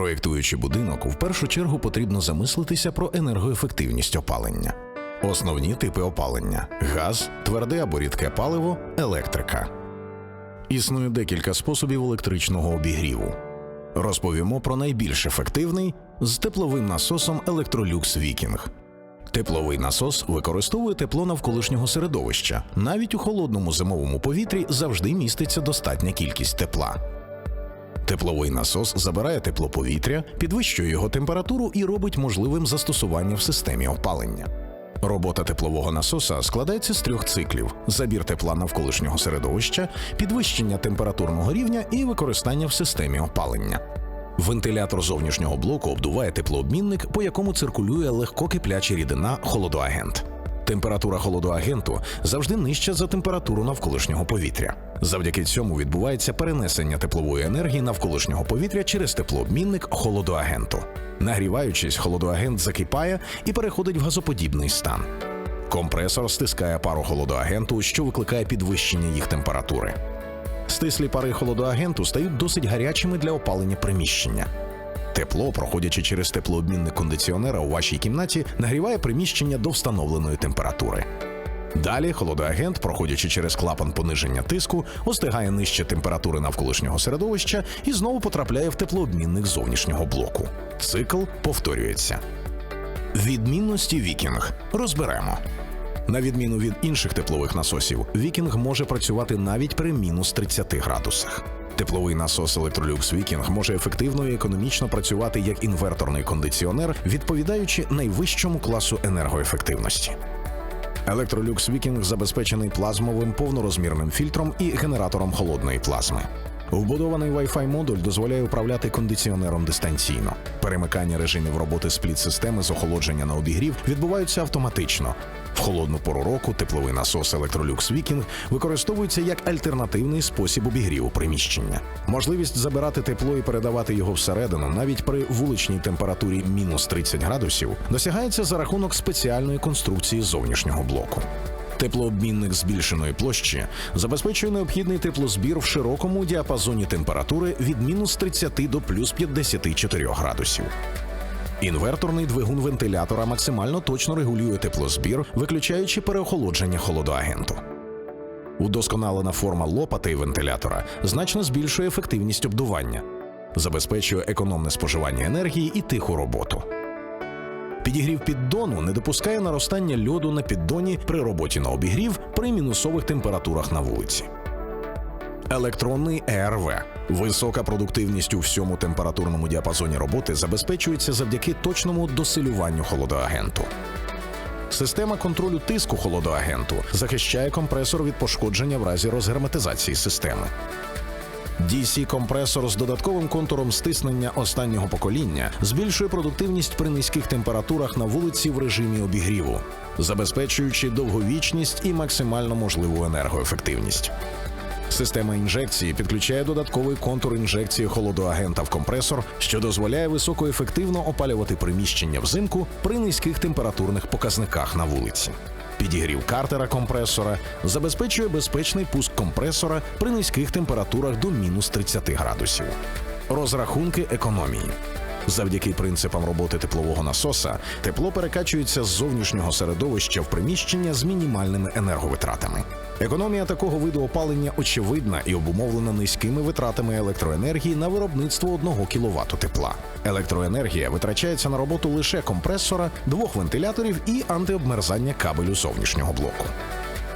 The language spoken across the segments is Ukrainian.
Проєктуючи будинок, в першу чергу потрібно замислитися про енергоефективність опалення. Основні типи опалення: газ, тверде або рідке паливо, електрика. Існує декілька способів електричного обігріву. Розповімо про найбільш ефективний з тепловим насосом Electrolux Viking. Тепловий насос використовує тепло навколишнього середовища. Навіть у холодному зимовому повітрі завжди міститься достатня кількість тепла. Тепловий насос забирає тепло повітря, підвищує його температуру і робить можливим застосування в системі опалення. Робота теплового насоса складається з трьох циклів: забір тепла навколишнього середовища, підвищення температурного рівня і використання в системі опалення. Вентилятор зовнішнього блоку обдуває теплообмінник, по якому циркулює легкокипляча рідина холодоагент. Температура холодоагенту завжди нижча за температуру навколишнього повітря. Завдяки цьому відбувається перенесення теплової енергії навколишнього повітря через теплообмінник холодоагенту. Нагріваючись, холодоагент закипає і переходить в газоподібний стан. Компресор стискає пару холодоагенту, що викликає підвищення їх температури. Стислі пари холодоагенту стають досить гарячими для опалення приміщення. Тепло, проходячи через теплообмінник кондиціонера у вашій кімнаті, нагріває приміщення до встановленої температури. Далі холодоагент, проходячи через клапан пониження тиску, остигає нижче температури навколишнього середовища і знову потрапляє в теплообмінник зовнішнього блоку. Цикл повторюється. Відмінності Вікінг розберемо. На відміну від інших теплових насосів, Вікінг може працювати навіть при мінус 30 градусах. Тепловий насос Electrolux Viking може ефективно і економічно працювати як інверторний кондиціонер, відповідаючи найвищому класу енергоефективності. Electrolux Viking забезпечений плазмовим повнорозмірним фільтром і генератором холодної плазми. Вбудований Wi-Fi модуль дозволяє управляти кондиціонером дистанційно. Перемикання режимів роботи спліт-системи з охолодження на обігрів відбуваються автоматично. Холодну пору року тепловий насос Electrolux Viking використовується як альтернативний спосіб обігріву приміщення. Можливість забирати тепло і передавати його всередину навіть при вуличній температурі мінус 30 градусів досягається за рахунок спеціальної конструкції зовнішнього блоку. Теплообмінник збільшеної площі забезпечує необхідний теплозбір в широкому діапазоні температури від мінус 30 до плюс 54 градусів. Інверторний двигун вентилятора максимально точно регулює теплозбір, виключаючи переохолодження холодоагенту. Удосконалена форма лопати вентилятора значно збільшує ефективність обдування, забезпечує економне споживання енергії і тиху роботу. Підігрів піддону не допускає наростання льоду на піддоні при роботі на обігрів при мінусових температурах на вулиці. Електронний ЕРВ. Висока продуктивність у всьому температурному діапазоні роботи забезпечується завдяки точному досилюванню холодоагенту. Система контролю тиску холодоагенту захищає компресор від пошкодження в разі розгерметизації системи. DC-компресор з додатковим контуром стиснення останнього покоління збільшує продуктивність при низьких температурах на вулиці в режимі обігріву, забезпечуючи довговічність і максимально можливу енергоефективність. Система інжекції підключає додатковий контур інжекції холодоагента в компресор, що дозволяє високоефективно опалювати приміщення взимку при низьких температурних показниках на вулиці. Підігрів картера компресора забезпечує безпечний пуск компресора при низьких температурах до мінус 30 градусів. Розрахунки економії. Завдяки принципам роботи теплового насоса тепло перекачується з зовнішнього середовища в приміщення з мінімальними енерговитратами. Економія такого виду опалення очевидна і обумовлена низькими витратами електроенергії на виробництво 1 кВт тепла. Електроенергія витрачається на роботу лише компресора, двох вентиляторів і антиобмерзання кабелю зовнішнього блоку.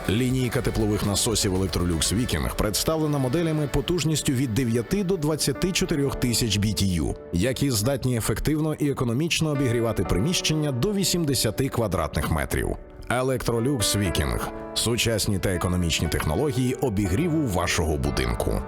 Лінійка теплових насосів Electrolux Viking представлена моделями потужністю від 9 до 24 тисяч BTU, які здатні ефективно і економічно обігрівати приміщення до 80 квадратних метрів. Electrolux Viking – сучасні та економічні технології обігріву вашого будинку.